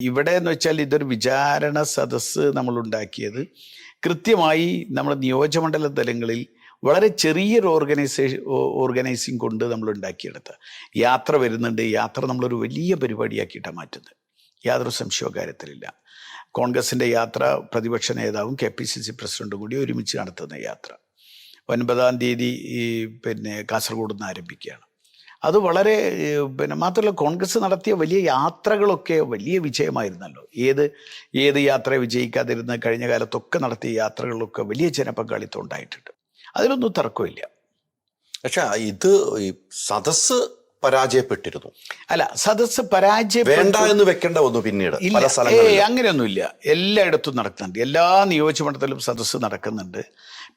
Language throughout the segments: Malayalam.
ഇവിടെ എന്ന് വെച്ചാൽ ഇതൊരു വിചാരണ സദസ്സ് നമ്മൾ ഉണ്ടാക്കിയത്. കൃത്യമായി നമ്മൾ നിയോജകമണ്ഡല തലങ്ങളിൽ വളരെ ചെറിയൊരു ഓർഗനൈസേഷൻ ഓർഗനൈസിങ് കൊണ്ട് നമ്മൾ ഉണ്ടാക്കിയെടുത്ത. യാത്ര വരുന്നുണ്ട് യാത്ര നമ്മളൊരു വലിയ പരിപാടിയാക്കിയിട്ടാണ് മാറ്റുന്നത്. യാതൊരു സംശയവും കാര്യത്തിലില്ല. കോൺഗ്രസിന്റെ യാത്ര പ്രതിപക്ഷ നേതാവും കെ പി സി സി പ്രസിഡന്റും കൂടി ഒരുമിച്ച് നടത്തുന്ന യാത്ര. ഒൻപതാം തീയതി ഈ പിന്നെ കാസർഗോഡ് നിന്ന് ആരംഭിക്കുകയാണ്. അത് വളരെ പിന്നെ മാത്രമല്ല കോൺഗ്രസ് നടത്തിയ വലിയ യാത്രകളൊക്കെ വലിയ വിജയമായിരുന്നല്ലോ. ഏത് ഏത് യാത്ര വിജയിക്കാതിരുന്ന കഴിഞ്ഞ കാലത്തൊക്കെ നടത്തിയ യാത്രകളിലൊക്കെ വലിയ ജനപങ്കാളിത്തം ഉണ്ടായിട്ടുണ്ട്. അതിലൊന്നും തർക്കമില്ല. പക്ഷെ ഇത് ഈ സദസ്സ് പരാജയപ്പെട്ടിരുന്നു. അല്ല സദസ് പരാജയപ്പെട്ടു. വേണ്ട എന്ന് വെക്കേണ്ട വന്നു പിന്നീട് അങ്ങനെയൊന്നുമില്ല. എല്ലായിടത്തും നടക്കുന്നുണ്ട്. എല്ലാ നിയോജകമണ്ഡലത്തിലും സദസ്സ് നടക്കുന്നുണ്ട്.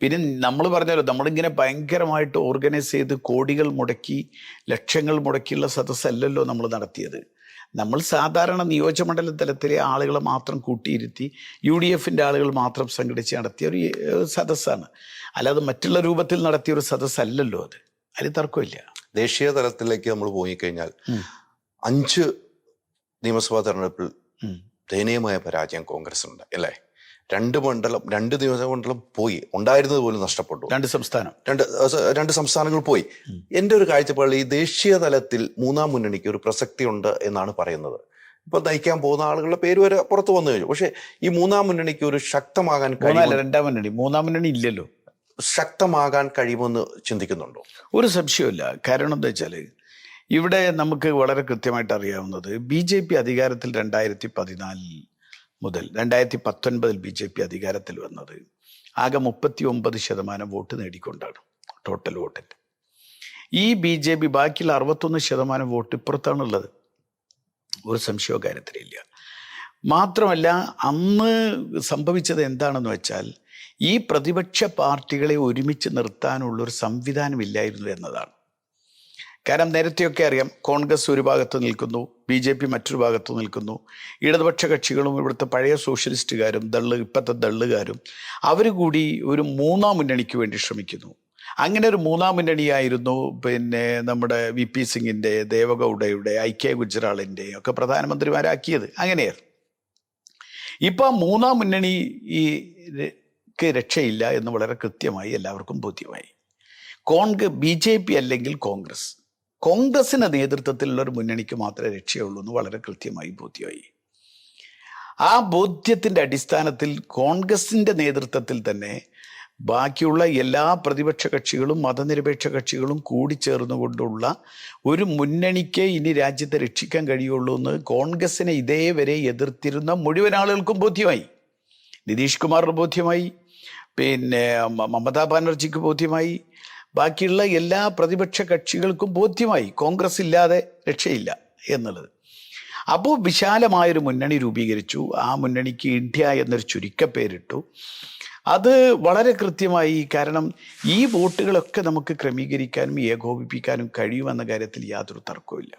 പിന്നെ നമ്മൾ പറഞ്ഞല്ലോ നമ്മളിങ്ങനെ ഭയങ്കരമായിട്ട് ഓർഗനൈസ് ചെയ്ത് കോടികൾ മുടക്കി ലക്ഷങ്ങൾ മുടക്കിയുള്ള സദസ്സല്ലല്ലോ നമ്മൾ നടത്തിയത്. നമ്മൾ സാധാരണ നിയോജകമണ്ഡല തലത്തിലെ ആളുകളെ മാത്രം കൂട്ടിയിരുത്തി യു ഡി എഫിന്റെ ആളുകൾ മാത്രം സംഘടിച്ച് നടത്തിയ ഒരു സദസ്സാണ്. അല്ലാതെ മറ്റുള്ള രൂപത്തിൽ നടത്തിയ ഒരു സദസ്സല്ലല്ലോ അത്. അതിൽ തർക്കമില്ല. ദേശീയ തലത്തിലേക്ക് നമ്മൾ പോയി കഴിഞ്ഞാൽ അഞ്ച് നിയമസഭാ തെരഞ്ഞെടുപ്പിൽ. ദയനീയമായ പരാജയം ഉണ്ട് അല്ലേ? രണ്ട് മണ്ഡലം രണ്ട് നിയോജക മണ്ഡലം പോയി. ഉണ്ടായിരുന്നത് പോലും നഷ്ടപ്പെട്ടു. രണ്ട് സംസ്ഥാനം. രണ്ട് രണ്ട് സംസ്ഥാനങ്ങൾ പോയി. എന്റെ ഒരു കാഴ്ചപ്പാടിൽ ഈ ദേശീയ തലത്തിൽ മൂന്നാം മുന്നണിക്ക് ഒരു പ്രസക്തി ഉണ്ട് എന്നാണ് പറയുന്നത്. ഇപ്പൊ നയിക്കാൻ പോകുന്ന ആളുകളുടെ പേര് വരെ പുറത്തു വന്നു കഴിഞ്ഞു. പക്ഷേ ഈ മൂന്നാം മുന്നണിക്ക് ഒരു ശക്തമാകാൻ കഴിയില്ല കഴിയും രണ്ടാം മുന്നണി. മൂന്നാം മുന്നണി ഇല്ലല്ലോ. ശക്തമാകാൻ കഴിയുമെന്ന് ചിന്തിക്കുന്നുണ്ടോ? ഒരു സംശയമില്ല കാരണം എന്താ വെച്ചാൽ ഇവിടെ നമുക്ക് വളരെ കൃത്യമായിട്ട് അറിയാവുന്നത് ബി ജെ പി അധികാരത്തിൽ രണ്ടായിരത്തി പതിനാലിൽ മുതൽ രണ്ടായിരത്തി പത്തൊൻപതിൽ ബി ജെ പി അധികാരത്തിൽ വന്നത് ആകെ മുപ്പത്തി ഒമ്പത് ശതമാനം വോട്ട് നേടിക്കൊണ്ടാണ്. ടോട്ടൽ വോട്ടിന്റെ ഈ ബി ജെ പി ബാക്കിയുള്ള അറുപത്തൊന്ന് ശതമാനം വോട്ട് ഇപ്പുറത്താണുള്ളത്. ഒരു സംശയവും കാര്യത്തിലില്ല. മാത്രമല്ല അന്ന് സംഭവിച്ചത് എന്താണെന്ന് വെച്ചാൽ ഈ പ്രതിപക്ഷ പാർട്ടികളെ ഒരുമിച്ച് നിർത്താനുള്ളൊരു സംവിധാനമില്ലായിരുന്നു എന്നതാണ്. കാരണം നേരത്തെയൊക്കെ അറിയാം കോൺഗ്രസ് ഒരു ഭാഗത്ത് നിൽക്കുന്നു ബി ജെ പി മറ്റൊരു ഭാഗത്ത് നിൽക്കുന്നു. ഇടതുപക്ഷ കക്ഷികളും ഇവിടുത്തെ പഴയ സോഷ്യലിസ്റ്റുകാരും ദള്ള് ഇപ്പോഴത്തെ ദള്ളുകാരും അവർ കൂടി ഒരു മൂന്നാം മുന്നണിക്ക് വേണ്ടി ശ്രമിക്കുന്നു. അങ്ങനെ ഒരു മൂന്നാം മുന്നണിയായിരുന്നു പിന്നെ നമ്മുടെ വി പി സിംഗിന്റെ ദേവഗൗഡയുടെ കെ ഗുജറാളിന്റെ ഒക്കെ പ്രധാനമന്ത്രിമാരാക്കിയത്. അങ്ങനെയായിരുന്നു. ഇപ്പോൾ മൂന്നാം മുന്നണി ഈ ര- ക്ക് രക്ഷയില്ല എന്ന് വളരെ കൃത്യമായി എല്ലാവർക്കും ബോധ്യമായി. കോൺഗ്രസ് ബി ജെ പി അല്ലെങ്കിൽ കോൺഗ്രസ്. കോൺഗ്രസിന്റെ നേതൃത്വത്തിലുള്ള ഒരു മുന്നണിക്ക് മാത്രമേ രക്ഷയുള്ളൂ എന്ന് വളരെ കൃത്യമായി ബോധ്യമായി. ആ ബോധ്യത്തിന്റെ അടിസ്ഥാനത്തിൽ കോൺഗ്രസിന്റെ നേതൃത്വത്തിൽ തന്നെ ബാക്കിയുള്ള എല്ലാ പ്രതിപക്ഷ കക്ഷികളും മതനിരപേക്ഷ കക്ഷികളും കൂടി ചേർന്നുകൊണ്ടുള്ള ഒരു മുന്നണിക്ക് ഇനി രാജ്യത്തെ രക്ഷിക്കാൻ കഴിയുള്ളൂ എന്ന് കോൺഗ്രസിനെ ഇതേവരെ എതിർത്തിരുന്ന മുഴുവൻ ആളുകൾക്കും ബോധ്യമായി. നിതീഷ് കുമാറിന് ബോധ്യമായി. പിന്നെ മമതാ ബാനർജിക്ക് ബോധ്യമായി. ബാക്കിയുള്ള എല്ലാ പ്രതിപക്ഷ കക്ഷികൾക്കും ബോധ്യമായി. കോൺഗ്രസ് ഇല്ലാതെ രക്ഷയില്ല എന്നുള്ളത്. അപ്പോൾ വിശാലമായൊരു മുന്നണി രൂപീകരിച്ചു. ആ മുന്നണിക്ക് ഇന്ത്യ എന്നൊരു ചുരുക്കപ്പേരിട്ടു. അത് വളരെ കൃത്യമായി കാരണം ഈ വോട്ടുകളൊക്കെ നമുക്ക് ക്രമീകരിക്കാനും ഏകോപിപ്പിക്കാനും കഴിയുമെന്ന കാര്യത്തിൽ യാതൊരു തർക്കവുമില്ല.